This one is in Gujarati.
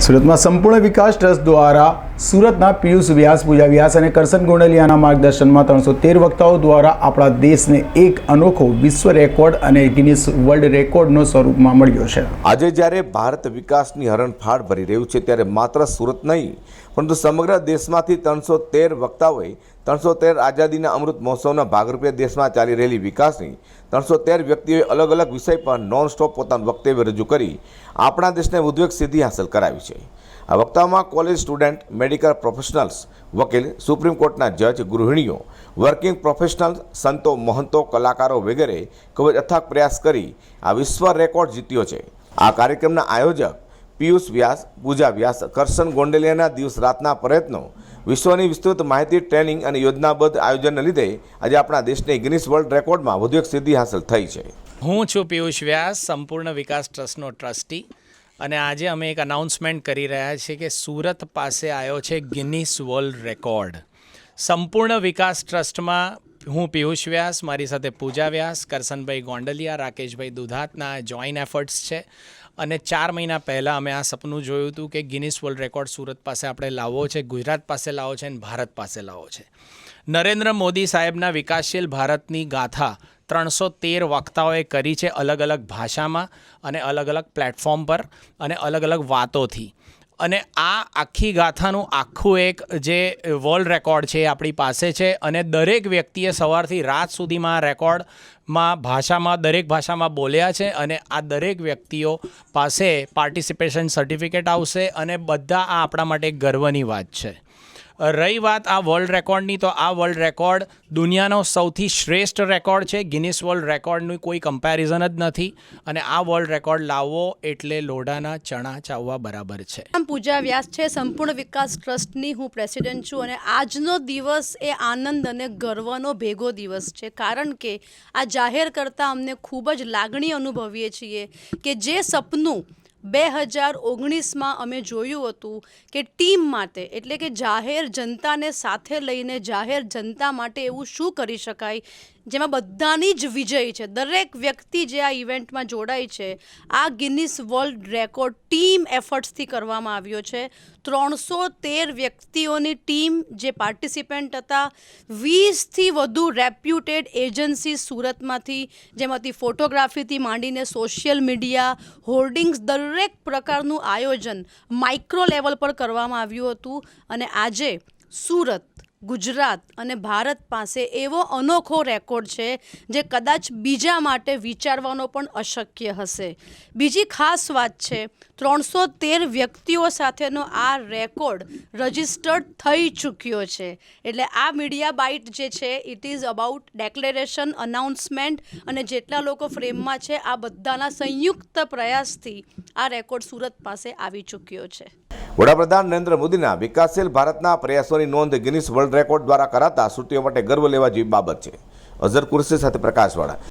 સુરતમાં સંપૂર્ણ વિકાસ ટ્રસ્ટ દ્વારા સુરતના પિયુષ વ્યાસ પૂજા વ્યાસ અને કરશન ગોંડલિયાના માર્ગદર્શનમાં ત્રણસો તેર વક્તાઓ દ્વારા આપણા દેશને એક અનોખો વિશ્વ રેકોર્ડ અને ગિનિસ વર્લ્ડ રેકોર્ડનો સ્વરૂપમાં મળ્યો છે. આજે જ્યારે ભારત વિકાસની હરણફાળ ભરી રહ્યું છે, ત્યારે માત્ર સુરત નહીં, પરંતુ સમગ્ર દેશમાંથી ત્રણસો તેર વક્તાઓએ ત્રણસો તેર આઝાદીના અમૃત મહોત્સવના ભાગરૂપે દેશમાં ચાલી રહેલી વિકાસની ત્રણસો તેર વ્યક્તિઓએ અલગ અલગ વિષય પર નોન સ્ટોપ પોતાનું વક્તવ્ય રજૂ કરી આપણા દેશને ઉદ્વેગ સિદ્ધિ હાંસલ કરાવી છે. આ વક્તાઓમાં કોલેજ સ્ટુડન્ટ, મેડિકલ પ્રોફેશનલ્સ, વકીલ, સુપ્રીમ કોર્ટના જજ, ગૃહિણીઓ, વર્કિંગ પ્રોફેશનલ્સ સંતો, મહંતો, કલાકારો વગેરે ખૂબ જ અથાગ પ્રયાસ કરી આ વિશ્વ રેકોર્ડ જીત્યો છે. આ કાર્યક્રમના આયોજક પિયુષ વ્યાસ, પૂજા વ્યાસ, કરશન ગોંડલિયાના દિવસ રાતના પ્રયત્નો, વિશ્વની વિસ્તૃત માહિતી, ટ્રેનિંગ અને યોજનાબદ્ધ આયોજનને લીધે આજે આપણા દેશને ગિનિસ વર્લ્ડ રેકોર્ડમાં વધુ એક સિદ્ધિ હાંસલ થઈ છે. હું છું પિયુષ વ્યાસ, સંપૂર્ણ વિકાસ ટ્રસ્ટનો ટ્રસ્ટી. અને આજે અમે એક અનાઉન્સમેન્ટ કરી રહ્યા છીએ કે સુરત પાસે આવ્યો છે ગિનિસ વર્લ્ડ રેકોર્ડ સંપૂર્ણ વિકાસ ટ્રસ્ટમાં હું પિયુષ વ્યાસ, મારી સાથે પૂજા વ્યાસ, કરસનભાઈ ગોંડલિયા, રાકેશભાઈ દુધાતના જોઈન્ટ એફર્ટ્સ છે. અને ચાર મહિના પહેલાં અમે આ સપનું જોયું હતું કે ગિનિસ વર્લ્ડ રેકોર્ડ સુરત પાસે આપણે લાવવો છે, ગુજરાત પાસે લાવવો છે અને ભારત પાસે લાવવો છે. નરેન્દ્ર મોદી સાહેબના વિકાસશીલ ભારતની ગાથા ત્રણસો તેર વક્તાઓએ કરી છે અલગ અલગ ભાષામાં અને અલગ અલગ પ્લેટફોર્મ પર અને અલગ અલગ વાતોથી. અને આ આખી ગાથાનું આખું એક જે વર્લ્ડ રેકોર્ડ છે આપણી પાસે છે અને દરેક વ્યક્તિએ સવારથી રાત સુધીમાં રેકોર્ડમાં ભાષામાં, દરેક ભાષામાં બોલ્યા છે અને આ દરેક વ્યક્તિઓ પાસે પાર્ટિસિપેશન સર્ટિફિકેટ આવશે અને બધા આ આપણા માટે ગર્વની વાત છે. રહી વાત આ વર્લ્ડ રેકોર્ડની તો આ વર્લ્ડ રેકોર્ડ દુનિયાનો સૌથી શ્રેષ્ઠ રેકોર્ડ છે. ગિનિસ વર્લ્ડ રેકોર્ડનું કોઈ કમ્પેરિઝન જ નથી. અને આ વર્લ્ડ રેકોર્ડ લાવવો એટલે લોઢાના ચણા ચાવવા બરાબર છે. આમ પૂજા વ્યાસ છે, સંપૂર્ણ વિકાસ ટ્રસ્ટની હું પ્રેસિડેન્ટ છું અને આજનો દિવસ એ આનંદ અને ગર્વનો ભેગો દિવસ છે. કારણ કે આ જાહેર કરતાં અમને ખૂબ જ લાગણી અનુભવીએ છીએ કે જે સપનું બે હજાર ઓગણીસમાં અમે જોયું હતું કે ટીમ માટે, એટલે કે જાહેર જનતાને સાથે લઈને જાહેર જનતા માટે એવું શું કરી શકાય, જેમાં બધાની જ વિજય છે. દરેક વ્યક્તિ જે આ ઇવેન્ટમાં જોડાય છે, આ ગિનિસ વર્લ્ડ રેકોર્ડ ટીમ એફર્ટ્સથી કરવામાં આવ્યો છે. ત્રણસો તેર વ્યક્તિઓની ટીમ જે પાર્ટિસિપન્ટ હતા, વીસથી વધુ રેપ્યુટેડ એજન્સી સુરતમાંથી, જેમાંથી ફોટોગ્રાફીથી માંડીને સોશિયલ મીડિયા, હોર્ડિંગ્સ દરેક પ્રકારનું આયોજન માઇક્રો લેવલ પર કરવામાં આવ્યું હતું અને આજે સુરત ગુજરાત અને ભારત પાસે એવો અનોખો રેકોર્ડ છે જે કદાચ બીજા માટે વિચારવાનો પણ અશક્ય હશે. બીજી ખાસ વાત છે, ત્રણસો તેર વ્યક્તિઓ સાથેનો આ રેકોર્ડ રજિસ્ટર્ડ થઈ ચૂક્યો છે. એટલે આ મીડિયા બાઇટ જે છે it is about declaration announcement અને જેટલા લોકો ફ્રેમમાં છે, આ બધાના સંયુક્ત પ્રયાસથી આ રેકોર્ડ સુરત પાસે આવી ચૂક્યો છે. વડાપ્રધાન નરેન્દ્ર મોદીના વિકાસશીલ ભારતના પ્રયાસોની નોંધ ગિનિસ વર્લ્ડ રેકોર્ડ દ્વારા કરાતા સુરતીઓ માટે ગર્વ લેવા જેવી બાબત છે. અઝર કુરશી સાથે પ્રકાશવાળા